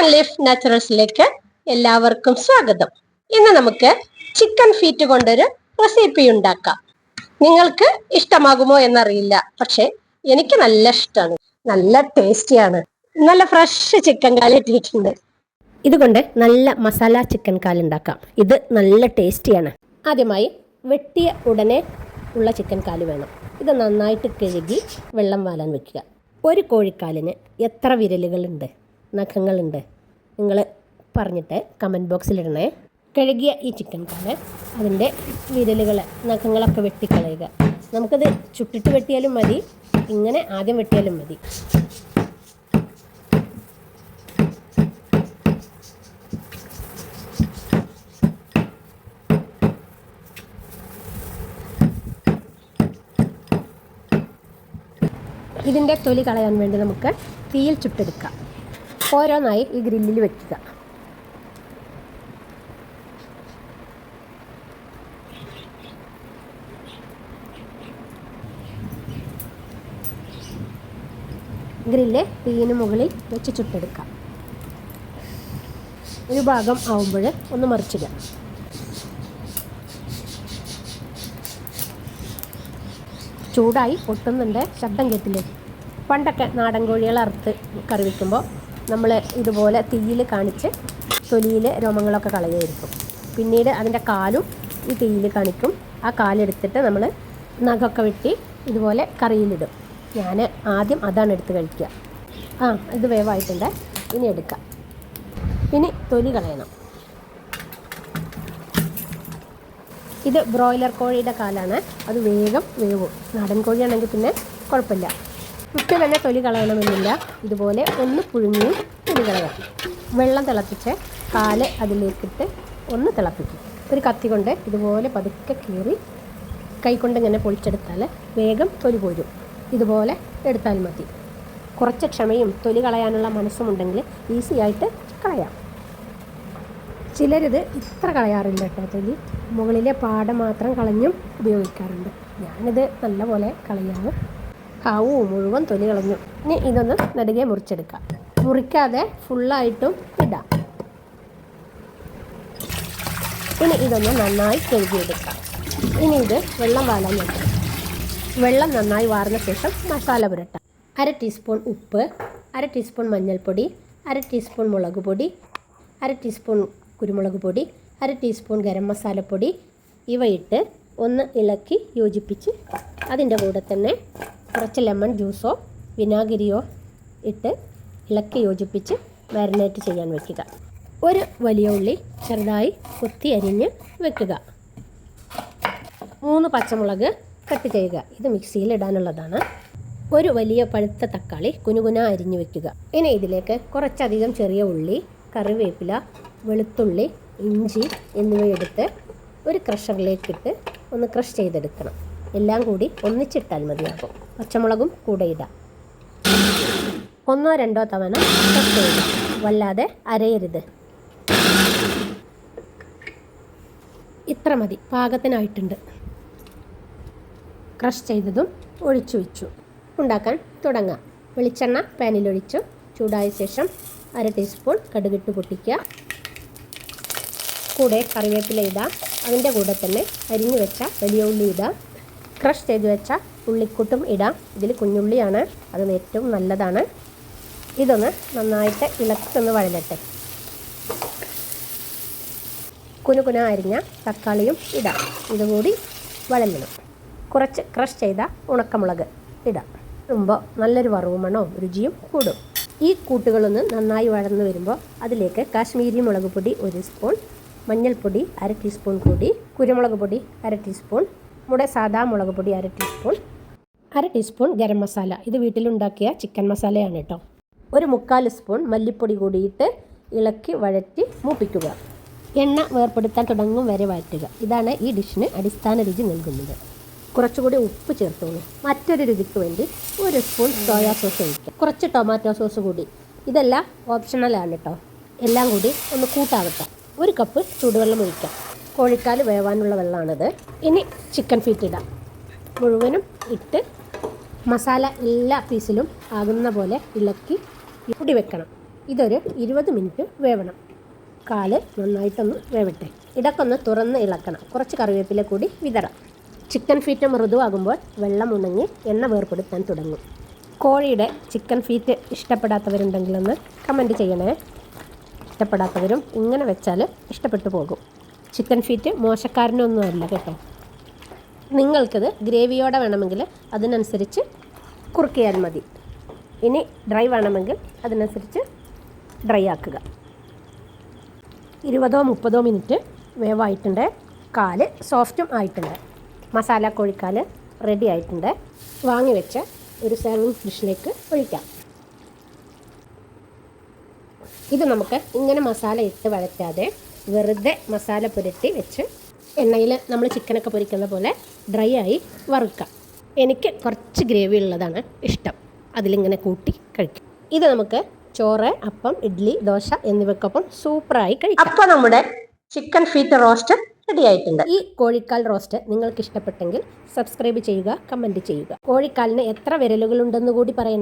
And leaf നാച്ചുറൽസിലേക്ക് എല്ലാവർക്കും സ്വാഗതം. ഇന്ന് നമുക്ക് ചിക്കൻ ഫീറ്റ് കൊണ്ടൊരു റെസിപ്പി ഉണ്ടാക്കാം. നിങ്ങൾക്ക് ഇഷ്ടമാകുമോ എന്നറിയില്ല പക്ഷെ എനിക്ക് നല്ല ഇഷ്ടമാണ്. നല്ല ടേസ്റ്റിയാണ് നല്ല ഫ്രഷ് ചിക്കൻ കാലി ഇട്ടിട്ടുണ്ട് ഇതുകൊണ്ട് നല്ല മസാല ചിക്കൻ കാലി ഉണ്ടാക്കാം. ഇത് നല്ല ടേസ്റ്റിയാണ് ആദ്യമായി വെട്ടിയ ഉടനെ ഉള്ള ചിക്കൻ കാൽ വേണം. ഇത് നന്നായിട്ട് കഴുകി വെള്ളം വാലാൻ വെക്കുക. ഒരു കോഴിക്കാലിന് എത്ര വിരലുകളുണ്ട്? നഖങ്ങളുണ്ട്. നിങ്ങൾ പറഞ്ഞിട്ട് കമന്റ് ബോക്സിലിടണേ കഴുകിയ ഈ ചിക്കൻ കാൽ അതിന്റെ വിരലുകൾ നഖങ്ങളൊക്കെ വെട്ടിക്കളയുക. നമുക്കത് ചുട്ടിട്ട് വെട്ടിയാലും മതി ഇങ്ങനെ ആദ്യം വെട്ടിയാലും മതി. ഇതിന്റെ തൊലി കളയാൻ വേണ്ടി നമുക്ക് തീയിൽ ചുട്ടെടുക്കാം. ഓരോന്നായി ഈ ഗ്രില്ലിൽ വെക്കുക. ഗ്രില്ല് തീയിന് മുകളിൽ വെച്ച് ചുട്ടെടുക്കാം ഒരു ഭാഗം ആവുമ്പോൾ ഒന്ന് മറിച്ചിടുക. ചൂടായി പൊട്ടുന്നുണ്ട് ശബ്ദം കേട്ടില്ലേ? പണ്ടൊക്കെ നാടൻ കോഴികളെ അറുത്ത് കറി വയ്ക്കുമ്പോൾ നമ്മൾ ഇതുപോലെ തീയിൽ കാണിച്ച് തൊലിയിൽ രോമങ്ങളൊക്കെ കളയായിരിക്കും പിന്നീട് അതിന്റെ കാലും ഈ തീയിൽ കാണിക്കും. ആ കാലെടുത്തിട്ട് നമ്മൾ നഖമൊക്കെ വെട്ടി ഇതുപോലെ കറിയിലിടും. ഞാൻ ആദ്യം അതാണ് എടുത്ത് കഴിക്കുക. ആ ഇത് വേവായിട്ടുണ്ട്. ഇനി എടുക്കാം. ഇനി തൊലി കളയണം. ഇത് ബ്രോയിലർ കോഴിയുടെ കാലാണ്. അത് വേഗം വേവും. നാടൻ കോഴിയാണെങ്കിൽ പിന്നെ കുഴപ്പമില്ല. ഉച്ച തന്നെ തൊലി കളയണമെന്നില്ല. ഇതുപോലെ ഒന്ന് പുഴുങ്ങിയും തൊലി കളയാം. വെള്ളം തിളപ്പിച്ച് കാൽ അതിലേക്കിട്ട് ഒന്ന് തിളപ്പിക്കും. ഒരു കത്തി കൊണ്ട് ഇതുപോലെ പതുക്കെ കീറി കൈ കൊണ്ട് ഇങ്ങനെ പൊളിച്ചെടുത്താൽ വേഗം തൊലി പോരും. ഇതുപോലെ എടുത്താൽ മതി. കുറച്ച് ക്ഷമയും തൊലി കളയാനുള്ള മനസ്സുമുണ്ടെങ്കിൽ ഈസി ആയിട്ട് കളയാം. ചിലരിത് ഇത്ര കളയാറില്ല കേട്ടോ തൊലി. മുകളിലെ പാട മാത്രം കളഞ്ഞും ഉപയോഗിക്കാറുണ്ട്. ഞാനിത് നല്ലപോലെ കളയാറ് കാവു മുഴുവൻ തൊലി കളഞ്ഞു ഇനി ഇതൊന്ന് നെടുകെ മുറിച്ചെടുക്കാം. മുറിക്കാതെ ഫുള്ളായിട്ടും ഇടാം. ഇനി ഇതൊന്ന് നന്നായി കഴുകിയെടുക്കാം. ഇനി ഇത് വെള്ളം വാലാൻ വെക്കാം. വെള്ളം നന്നായി വാർന്ന ശേഷം മസാല പുരട്ടാം. അര ടീസ്പൂൺ ഉപ്പ് അര ടീസ്പൂൺ മഞ്ഞൾപ്പൊടി അര ടീസ്പൂൺ മുളക് പൊടി അര ടീസ്പൂൺ കുരുമുളക് പൊടി അര ടീസ്പൂൺ ഗരം മസാലപ്പൊടി ഇവയിട്ട് ഒന്ന് ഇളക്കി യോജിപ്പിച്ച് അതിന്റെ കൂടെ തന്നെ കുറച്ച് ലെമൺ ജ്യൂസോ വിനാഗിരിയോ ഇട്ട് ഇളക്കി യോജിപ്പിച്ച് മാരിനേറ്റ് ചെയ്യാൻ വെക്കുക. ഒരു വലിയ ഉള്ളി ചെറുതായി കൊത്തി അരിഞ്ഞ് വെക്കുക. മൂന്ന് പച്ചമുളക് കട്ട് ചെയ്യുക. ഇത് മിക്സിയിൽ ഇടാനുള്ളതാണ്. ഒരു വലിയ പഴുത്ത തക്കാളി കുനുകുന അരിഞ്ഞു വെക്കുക. ഇനി ഇതിലേക്ക് കുറച്ചധികം ചെറിയ ഉള്ളി കറിവേപ്പില വെളുത്തുള്ളി ഇഞ്ചി എന്നിവയെടുത്ത് ഒരു ക്രഷറിലേക്കിട്ട് ഒന്ന് ക്രഷ് ചെയ്തെടുക്കണം. എല്ലാം കൂടി ഒന്നിച്ചിട്ടാൽ മതിയാകും പച്ചമുളകും കൂടെ ഇടാം. ഒന്നോ രണ്ടോ തവണ വല്ലാതെ അരയരുത്. ഇത്ര മതി. പാകത്തിനായിട്ടുണ്ട്. ക്രഷ് ചെയ്തതും ഒഴിച്ചു വെച്ചു. ഉണ്ടാക്കാൻ തുടങ്ങാം. വെളിച്ചെണ്ണ പാനിലൊഴിച്ചു ചൂടായ ശേഷം അര ടീസ്പൂൺ കടുകിട്ട് പൊട്ടിക്കുക. കൂടെ കറിവേപ്പില ഇടാം. അതിന്റെ കൂടെ തന്നെ അരിഞ്ഞു വെച്ച വലിയ ഉള്ളി ഇടാം. ക്രഷ് ചെയ്ത് വെച്ച ഉള്ളിക്കൂട്ടും ഇടാം. ഇതിൽ കുഞ്ഞുള്ളിയാണ്. അത് ഏറ്റവും നല്ലതാണ്. ഇതൊന്ന് നന്നായിട്ട് ഇളക്കൊന്ന് വഴലട്ടെ. കുനുകുന അരിഞ്ഞ തക്കാളിയും ഇടാം. ഇതുകൂടി വഴലണം കുറച്ച് ക്രഷ് ചെയ്ത ഉണക്കമുളക് ഇടാം. ഇടുമ്പോൾ നല്ലൊരു വറവും മണോ രുചിയും കൂടും. ഈ കൂട്ടുകളൊന്ന് നന്നായി വഴന്നു വരുമ്പോൾ അതിലേക്ക് കാശ്മീരി മുളക് പൊടി ഒരു സ്പൂൺ മഞ്ഞൾപ്പൊടി അര ടീസ്പൂൺ കൂടി കുരുമുളക് പൊടി അര ടീസ്പൂൺ നമ്മുടെ സാദാ മുളക് പൊടി അര ടീസ്പൂൺ അര ടീസ്പൂൺ ഗരം മസാല. ഇത് വീട്ടിലുണ്ടാക്കിയ ചിക്കൻ മസാലയാണ് കേട്ടോ ഒരു മുക്കാൽ സ്പൂൺ മല്ലിപ്പൊടി കൂടിയിട്ട് ഇളക്കി വഴറ്റി മൂപ്പിക്കുക. എണ്ണ വേർപ്പെടുത്താൻ തുടങ്ങും വരെ വഴറ്റുക. ഇതാണ് ഈ ഡിഷിന് അടിസ്ഥാന രുചി നൽകുന്നത്. കുറച്ചുകൂടി ഉപ്പ് ചേർത്തോളൂ. മറ്റൊരു രുചിക്ക് വേണ്ടി ഒരു സ്പൂൺ സോയാ സോസ് ഒഴിക്കുക കുറച്ച് ടൊമാറ്റോ സോസ് കൂടി. ഇതെല്ലാം ഓപ്ഷണലാണ് കേട്ടോ എല്ലാം കൂടി ഒന്ന് കൂട്ടാവട്ടെ. ഒരു കപ്പ് ചൂടുവെള്ളം ഒഴിക്കാം. കോഴിക്കാൽ വേവാനുള്ള വെള്ളമാണിത് ഇനി ചിക്കൻ ഫീറ്റ് ഇടാം. മുഴുവനും ഇട്ട് മസാല എല്ലാ പീസിലും ആകുന്ന പോലെ ഇളക്കി പൊടി വെക്കണം. ഇതൊരു ഇരുപത് മിനിറ്റ് വേവണം. കാൽ നന്നായിട്ടൊന്ന് വേവട്ടെ. ഇടക്കൊന്ന് തുറന്ന് ഇളക്കണം. കുറച്ച് കറിവേപ്പില കൂടി വിതറാം. ചിക്കൻ ഫീറ്റ് മൃദുവാകുമ്പോൾ വെള്ളം ഉണങ്ങി എണ്ണ വേർപ്പെടുത്താൻ തുടങ്ങും. കോഴിയുടെ ചിക്കൻ ഫീറ്റ് ഇഷ്ടപ്പെടാത്തവരുണ്ടെങ്കിലൊന്ന് കമന്റ് ചെയ്യണേ. ഇഷ്ടപ്പെടാത്തവരും ഇങ്ങനെ വെച്ചാൽ ഇഷ്ടപ്പെട്ടു പോകും. ചിക്കൻ ഫീറ്റ് മോശക്കാരനൊന്നും അല്ല കേട്ടോ. നിങ്ങൾക്കിത് ഗ്രേവിയോടെ വേണമെങ്കിൽ അതിനനുസരിച്ച് കുറുക്കിയാൽ മതി. ഇനി ഡ്രൈ വേണമെങ്കിൽ അതിനനുസരിച്ച് ഡ്രൈ ആക്കുക. ഇരുപതോ മുപ്പതോ മിനിറ്റ് വേവായിട്ടുണ്ട്. കാൽ സോഫ്റ്റും ആയിട്ടുണ്ട്. മസാല കോഴിക്കാൽ റെഡി ആയിട്ടുണ്ട്. വാങ്ങി വെച്ച ഒരു സെർവിങ് ഡിഷിലേക്ക് ഒഴിക്കാം. ഇത് നമുക്ക് ഇങ്ങനെ മസാല ഇട്ട് വഴറ്റാതെ വെറുതെ മസാല പുരട്ടി വെച്ച് എണ്ണയിൽ നമ്മൾ ചിക്കനൊക്കെ പൊരിക്കുന്ന പോലെ ഡ്രൈ ആയി വറുക്കാം. എനിക്ക് കുറച്ച് ഗ്രേവി ഉള്ളതാണ് ഇഷ്ടം. അതിലിങ്ങനെ കൂട്ടി കഴിക്കും. ഇത് നമുക്ക് ചോറ് അപ്പം ഇഡ്ഡലി ദോശ എന്നിവയ്ക്കൊപ്പം സൂപ്പറായി കഴിക്കാം. അപ്പോൾ നമ്മുടെ ചിക്കൻ ഫീറ്റ് റോസ്റ്റ് റെഡി ആയിട്ടുണ്ട്. ഈ കോഴിക്കാൽ റോസ്റ്റ് നിങ്ങൾക്ക് ഇഷ്ടപ്പെട്ടെങ്കിൽ സബ്സ്ക്രൈബ് ചെയ്യുക കമന്റ് ചെയ്യുക. കോഴിക്കാലിന് എത്ര വിരലുകളുണ്ടെന്ന് കൂടി പറയണേ?